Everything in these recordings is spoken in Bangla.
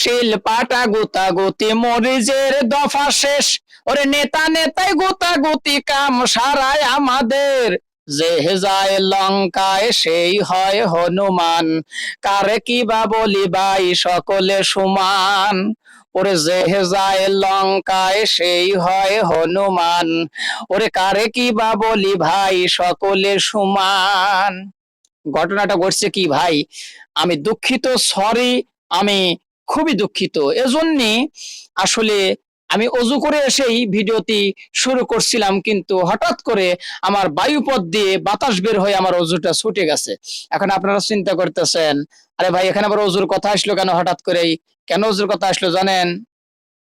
শিল্পাটা গুতা গুতি মরিজের দফা শেষ। ওরে নেতা নেতাই গুতা গুতি কাম সারায় আমাদের। যে যায় লঙ্কায় সেই হয় হনুমান। কারে কি বা বলি ভাই সকলে সমান। ওরে যে যায় লঙ্কায় সেই হয় হনুমান। ওরে কারে কি বা বলি ভাই সকলে সমান। ঘটনাটা ঘটছে কি ভাই? আমি দুঃখিত সরি আমি খুবই দুঃখিত। এজন্যে আসলে আমি অজু করে এসেই ভিডিওটি শুরু করছিলাম কিন্তু হঠাৎ করে আমার বায়ুপথ দিয়ে বাতাস বের হয়ে আমার অজুটা ছুটে গেছে। এখন আপনারা চিন্তা করতেছেন আরে ভাই এখানে আবার অজুর কথা আসলো কেন হঠাৎ করেই? কেন অজুর কথা আসলো জানেন?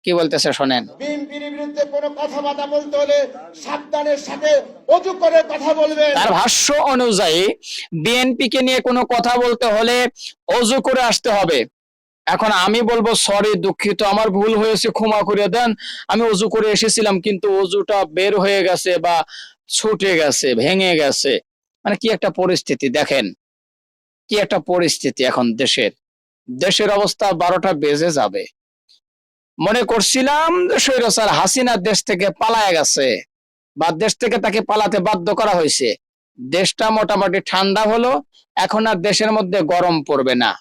কি বলতেছে শোনেন। বিরুদ্ধে কোনো কথাবার্তা বলতে হলে সাবধানের সাথে অজু করে কথা বলবেন। তার ভাষ্য অনুযায়ী বিএনপি কে নিয়ে কোনো কথা বলতে হলে অজু করে আসতে হবে। এখন আমি বলব সরি দুঃখিত, আমার ভুল হয়েছে, ক্ষমা করে দেন। আমি অজু করে এসেছিলাম, কিন্তু অজুটা বের হয়ে গেছে বা ছুটে গেছে, ভেঙে গেছে। মানে কি একটা পরিস্থিতি, দেখেন। কি একটা পরিস্থিতি এখন দেশের। দেশের অবস্থা বারোটা বেজে যাবে। মনে করছিলাম যে হাসিনা দেশ থেকে পালায় গেছে, বা দেশ থেকে তাকে পালাতে বাধ্য করা হয়েছে। দেশটা মোটামুটি ঠান্ডা হলো, এখন আর দেশের মধ্যে গরম পড়বে না।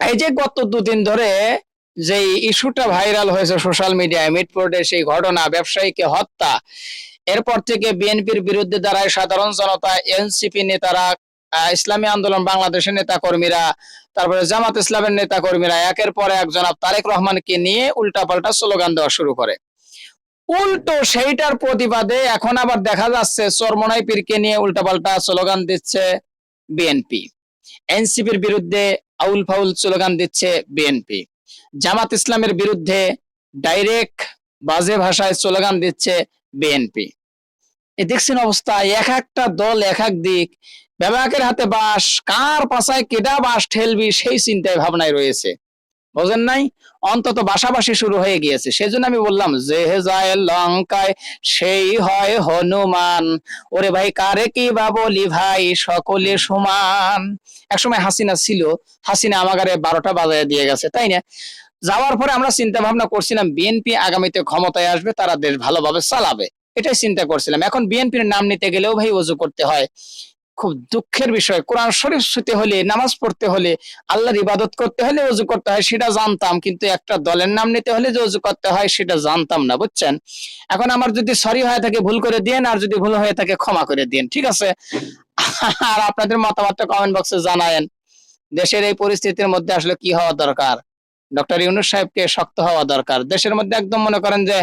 এই যে গত দুদিন ধরে যে ইস্যুটা ভাইরাল হয়েছে সোশ্যাল মিডিয়ায়, মিটফোর্ডের সেই ঘটনা, ব্যবসায়ীকে হত্যা, এরপর থেকে বিএনপির বিরুদ্ধে দাঁড়ায় সাধারণ জনতা, এনসিপি নেতারা ইসলামী আন্দোলন, বাংলাদেশের নেতা কর্মীরা তারপরে জামাত ইসলামের নেতা কর্মীরা একের পর এক জনাব তারেক রহমানকে নিয়ে উল্টাপাল্টা স্লোগান দেওয়া শুরু করে। উল্টো সেইটার প্রতিবাদে এখন আবার দেখা যাচ্ছে চরমনাই পীরকে নিয়ে উল্টাপাল্টা স্লোগান দিচ্ছে বিএনপি। এনসিপির বিরুদ্ধে আউল ফাউল স্লোগান দিচ্ছে বিএনপি। জামাত ইসলামের বিরুদ্ধে ডাইরেক্ট বাজে ভাষায় স্লোগান দিচ্ছে বিএনপি। এ দেখছেন অবস্থা, এক একটা দল এক এক দিক ব্যবহারের হাতে বাস কার পাশায় কেডা বাস ঠেলবি সেই চিন্তায়, ভাবনায় রয়েছে। বোঝেন নাই? অন্তত বাসাবাসি শুরু হয়ে গিয়েছে। সেজন্য আমি বললাম, যে যায় লঙ্কায়, সেই হয় হনুমান। ওরে ভাই, কারে কি বা বলি ভাই, সকলে সমান। একসময় হাসিনা ছিল, হাসিনা আমাগারে বারোটা বাজায় দিয়ে গেছে, তাই না? যাওয়ার পরে আমরা চিন্তা ভাবনা করছিলাম বিএনপি আগামীতে ক্ষমতায় আসবে, তারা দেশ ভালোভাবে চালাবে। এটাই চিন্তা করছিলাম। এখন বিএনপির নাম নিতে গেলেও ভাই অজু করতে হয়। খুব দুঃখের বিষয়। কোরআন শরীফ শুতে হলে, নামাজ পড়তে হলে, আল্লাহর ইবাদত করতে হলে অজু করতে হয়, সেটা জানতাম। কিন্তু একটা দলের নাম নিতে হলে যে অজু করতে হয়, সেটা জানতাম না, বুঝছেন? এখন আমার যদি সরি হয়ে থাকে, ভুল করে দিন আর যদি ভুল হয়ে থাকে, ক্ষমা করে দিন ঠিক আছে? আর আপনাদের মতামতটা কমেন্ট বক্সে জানায়েন। দেশের এই পরিস্থিতির মধ্যে আসলে কি হওয়া দরকার? ডক্টর ইউনুস সাহেবকে শক্ত হওয়া দরকার। দেশের মধ্যে একদম মনে করেন যে,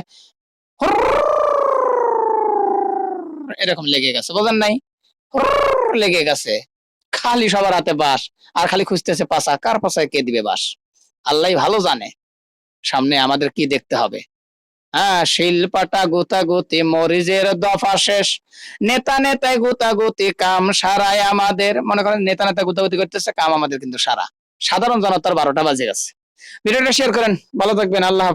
এরকম লেগে গেছে, বোঝেন নাই? লেগে গেছে। খালি সবার হাতে বাস আর খালি খুঁজতেছে পাশা কার পাশায় কে দিবে বাস আল্লাহ ভালো জানে, সামনে আমাদের কি দেখতে হবে। হ্যাঁ শিল্পাটা গুতা গুতি মরিজের দফা শেষ। নেতা নেতায় গুতা গুতি, কাম সারায় আমাদের। মনে করেন নেতা নেতা গুতাগুতি করতেছে, কাম আমাদের কিন্তু সারা। সাধারণ জনতার বারোটা বাজে গেছে। ভিডিওটা শেয়ার করেন, ভালো থাকবেন, আল্লাহ